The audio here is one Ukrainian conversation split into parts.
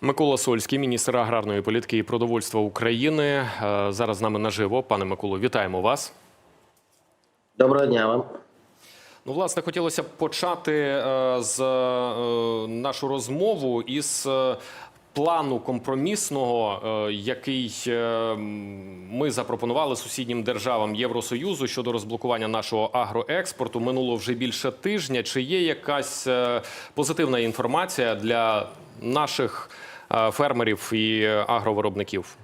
Микола Сольський, міністр аграрної політики і продовольства України. Е, Зараз з нами наживо. Пане Миколо, вітаємо вас. Доброго дня вам. Ну, власне, хотілося б почати е, з е, нашу розмову із плану компромісного, е, який е, ми запропонували сусіднім державам Євросоюзу щодо розблокування нашого агроекспорту. Минуло вже більше тижня. Чи є якась е, позитивна інформація для наших фермерів і агровиробників?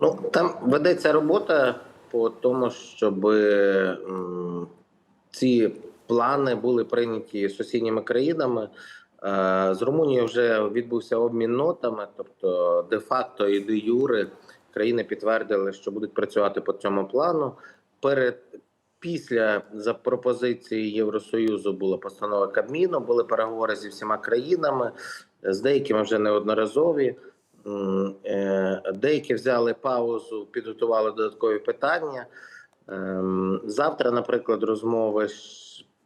Ну там ведеться робота по тому, щоб ці плани були прийняті сусідніми країнами. Е, З Румунією вже відбувся обмін нотами, тобто де-факто і де юре країни підтвердили, що будуть працювати по цьому плану. Перед після за пропозиції Євросоюзу була постанова Кабміну, були переговори зі всіма країнами, з деякими вже неодноразові. Е, Деякі взяли паузу, підготували додаткові питання. Ем, Завтра, наприклад, розмови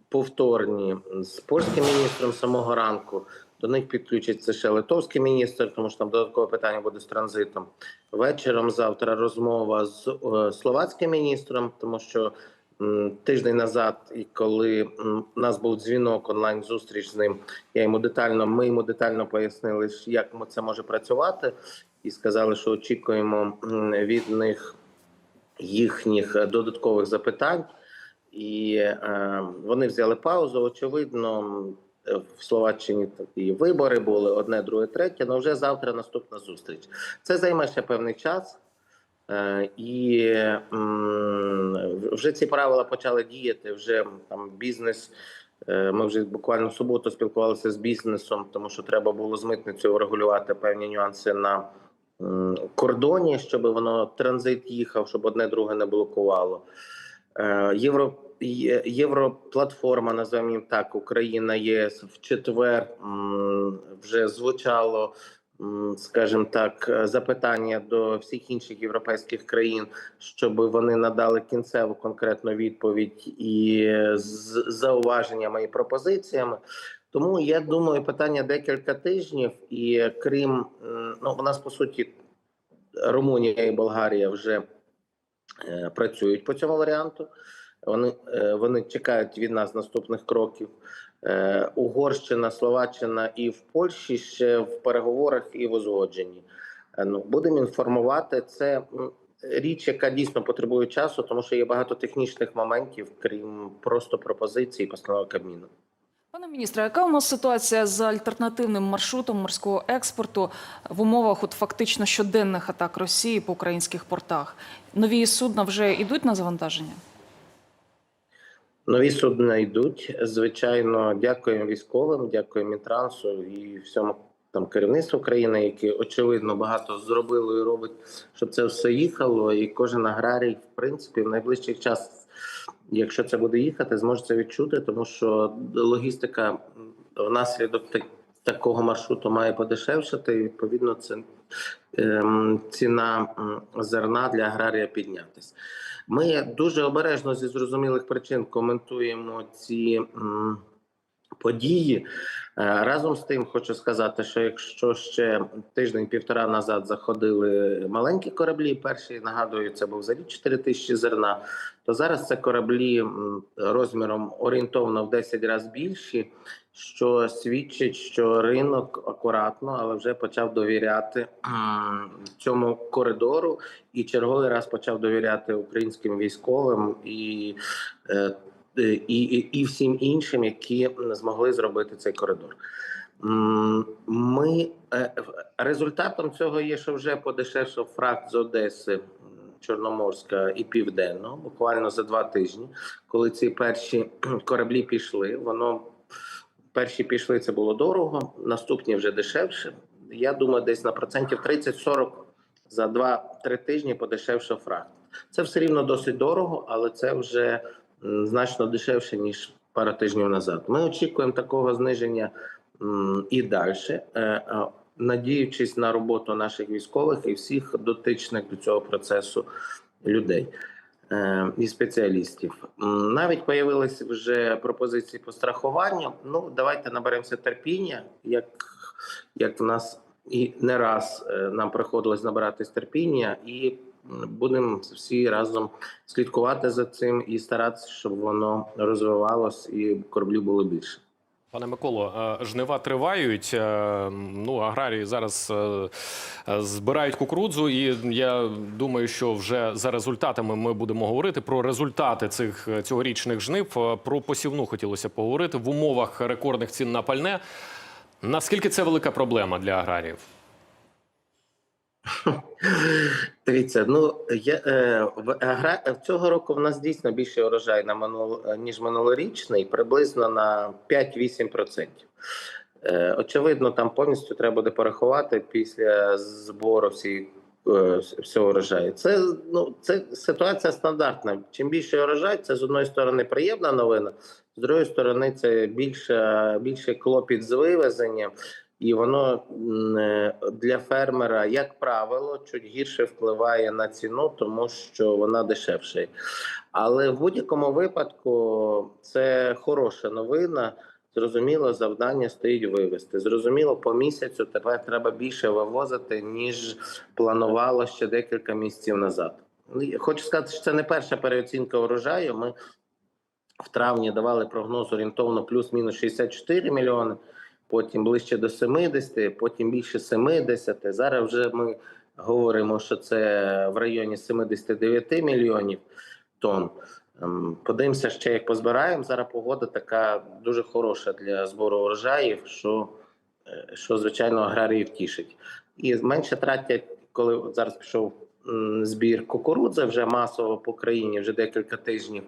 повторні з польським міністром самого ранку. До них підключиться ще литовський міністр, тому що там додаткове питання буде з транзитом. Вечором завтра розмова з е, словацьким міністром, тому що тиждень назад, і коли у нас був дзвінок онлайн зустріч з ним, я йому детально, ми йому детально пояснили, як це може працювати, і сказали, що очікуємо від них їхніх е, додаткових запитань. І е, вони взяли паузу. Очевидно, е, в Словаччині такі вибори були одне, друге, третє. але вже завтра наступна зустріч. Це займе ще певний час. Е, І вже ці правила почали діяти. Вже там бізнес. е, Ми вже буквально в суботу спілкувалися з бізнесом, тому що треба було з митницею врегулювати певні нюанси на кордоні, щоб воно транзит їхав, щоб одне друге не блокувало. Е, Євро Європлатформа, називаємо так, Україна ЄС в четвер вже звучало, скажімо так, запитання до всіх інших європейських країн, щоб вони надали кінцеву конкретну відповідь і з зауваженнями і пропозиціями. Тому я думаю, питання декілька тижнів, і крім ну, у нас по суті Румунія і Болгарія вже працюють по цьому варіанту. Вони, е, вони чекають від нас наступних кроків. Е, Угорщина, Словаччина і в Польщі ще в переговорах і в узгодженні. Е, Ну, будемо інформувати. Це річ, яка дійсно потребує часу, тому що є багато технічних моментів, крім просто пропозицій постанови Кабміну. Пане міністре, яка у нас ситуація з альтернативним маршрутом морського експорту в умовах от фактично щоденних атак Росії по українських портах? Нові судна вже йдуть на завантаження? Нові судна йдуть. Звичайно, дякуємо військовим, дякуємо Мінтрансу і всьому там керівництву країни, які очевидно багато зробило і робить, щоб це все їхало. І кожен аграрій, в принципі, в найближчий час, якщо це буде їхати, зможе це відчути, тому що логістика внаслідок так- такого маршруту має подешевшати. І відповідно, це ем, ціна зерна для аграрія піднятись. Ми дуже обережно зі зрозумілих причин коментуємо ці події. Е, Разом з тим, хочу сказати, що якщо ще тиждень-півтора назад заходили маленькі кораблі, перші нагадую, це був за рік 4 тисячі зерна, то зараз це кораблі розміром орієнтовно в 10 разів більші, що свідчить, що ринок акуратно, але вже почав довіряти цьому коридору і черговий раз почав довіряти українським військовим і, е, і, і, і всім іншим, які змогли зробити цей коридор. Ми е, результатом цього є, що вже подешевшав фракт з Одеси. Чорноморська і Південного, буквально за два тижні, коли ці перші кораблі пішли, воно перші пішли, це було дорого, наступні вже дешевше. Я думаю, десь на процентів 30-40 за 2-3 тижні подешевшав фракт. Це все рівно досить дорого, але це вже значно дешевше ніж пару тижнів назад. Ми очікуємо такого зниження і далі, надіючись на роботу наших військових і всіх дотичних до цього процесу людей. е, І спеціалістів навіть появилися вже пропозиції по страхуванню. Ну давайте наберемося терпіння. Як як в нас і не раз е, нам приходилось набиратись терпіння, і будемо всі разом слідкувати за цим і старатися, щоб воно розвивалось і кораблів було більше. Пане Миколо, е, жнива тривають. е, Ну, аграрії зараз е, збирають кукурудзу, і я думаю, що вже за результатами ми будемо говорити про результати цих цьогорічних жнив. Про посівну хотілося поговорити в умовах рекордних цін на пальне. Наскільки це велика проблема для аграріїв? Дивіться, ну я е, в агра цього року в нас дійсно більше урожай на минул ніж минулорічний, приблизно на 5-8%. Е, очевидно, там повністю треба буде порахувати після збору всі, е, всього урожаю. Це ну це ситуація стандартна. Чим більше урожай, це з одної сторони приємна новина, з другої сторони, це більше більше клопіт з вивезенням. І воно е, для фермера, як правило, чуть гірше впливає на ціну, тому що вона дешевша. Але в будь-якому випадку це хороша новина. Зрозуміло, завдання стоїть вивезти. Зрозуміло, по місяцю тепер треба більше вивозити, ніж планувало ще декілька місяців назад. Ну, Хочу сказати, що це не перша переоцінка урожаю. Ми в травні давали прогноз орієнтовно плюс-мінус 64 мільйони потім ближче до 70, потім більше 70. Зараз вже ми говоримо, що це в районі 79 мільйонів тонн. Ем, Подивимося ще, як позбираємо. Зараз погода така дуже хороша для збору урожаїв, що, е, що звичайно аграріїв тішить. І менше тратять, коли зараз пішов збір кукурудзи вже масово по країні, вже декілька тижнів.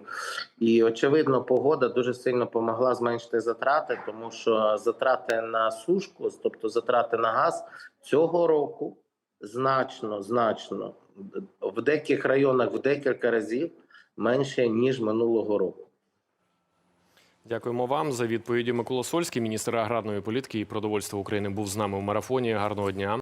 І очевидно, погода дуже сильно допомогла зменшити затрати, тому що затрати на сушку, тобто затрати на газ, цього року значно, значно в деяких районах в декілька разів менше ніж минулого року. Дякуємо вам за відповіді. Микола Сольський, міністр аграрної політики і продовольства України, був з нами в марафоні. Гарного дня.